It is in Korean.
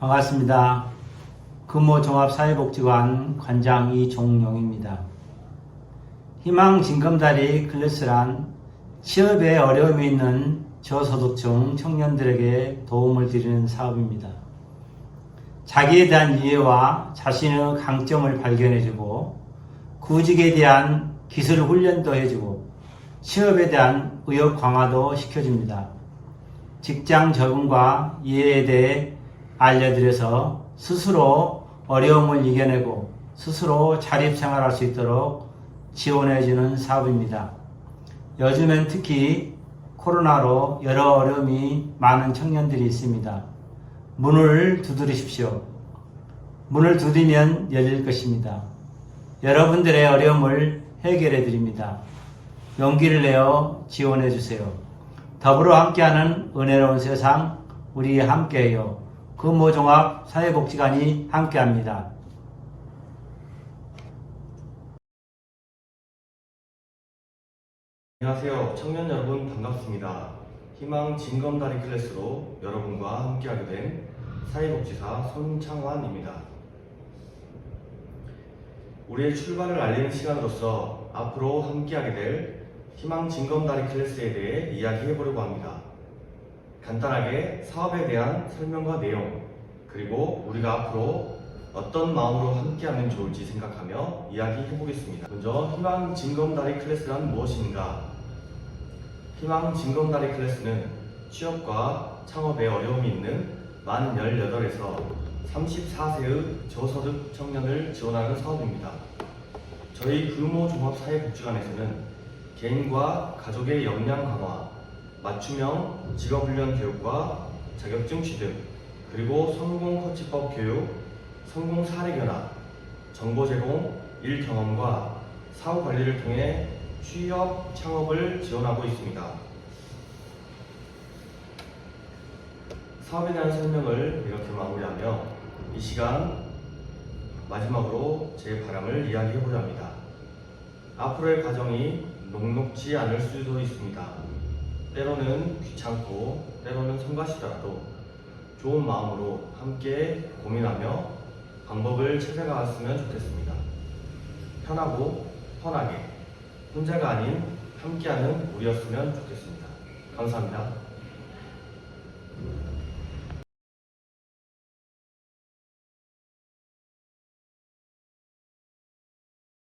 반갑습니다. 금호종합사회복지관 관장 이종용입니다. 희망 징검다리 클래스란 취업에 어려움이 있는 저소득층 청년들에게 도움을 드리는 사업입니다. 자기에 대한 이해와 자신의 강점을 발견해주고 구직에 대한 기술 훈련도 해주고 취업에 대한 의욕 강화도 시켜줍니다. 직장 적응과 이해에 대해 알려드려서 스스로 어려움을 이겨내고 스스로 자립생활할 수 있도록 지원해주는 사업입니다. 요즘엔 특히 코로나로 여러 어려움이 많은 청년들이 있습니다. 문을 두드리십시오. 문을 두드리면 열릴 것입니다. 여러분들의 어려움을 해결해 드립니다. 용기를 내어 지원해 주세요. 더불어 함께하는 은혜로운 세상 우리 함께해요. 금호종합 사회복지관이 함께합니다. 안녕하세요. 청년 여러분 반갑습니다. 희망 진검다리 클래스로 여러분과 함께하게 된 사회복지사 손창환입니다. 우리의 출발을 알리는 시간으로서 앞으로 함께하게 될 희망 진검다리 클래스에 대해 이야기해 보려고 합니다. 간단하게 사업에 대한 설명과 내용, 그리고 우리가 앞으로 어떤 마음으로 함께하면 좋을지 생각하며 이야기해 보겠습니다. 먼저 희망 진검다리 클래스란 무엇인가? 희망 진검다리 클래스는 취업과 창업에 어려움이 있는 만 18에서 34세의 저소득 청년을 지원하는 사업입니다. 저희 금호종합사회복지관에서는 개인과 가족의 역량 강화, 맞춤형 직업훈련 교육과 자격증 취득, 그리고 성공 코치법 교육, 성공 사례 견학, 정보 제공, 일 경험과 사후 관리를 통해 취업 창업을 지원하고 있습니다. 사업에 대한 설명을 이렇게 마무리하며 이 시간 마지막으로 제 바람을 이야기해 보려 합니다. 앞으로의 과정이 녹록지 않을 수도 있습니다. 때로는 귀찮고 때로는 손가시더라도 좋은 마음으로 함께 고민하며 방법을 찾아갔으면 좋겠습니다. 편하고 편하게 혼자가 아닌 함께하는 우리였으면 좋겠습니다. 감사합니다.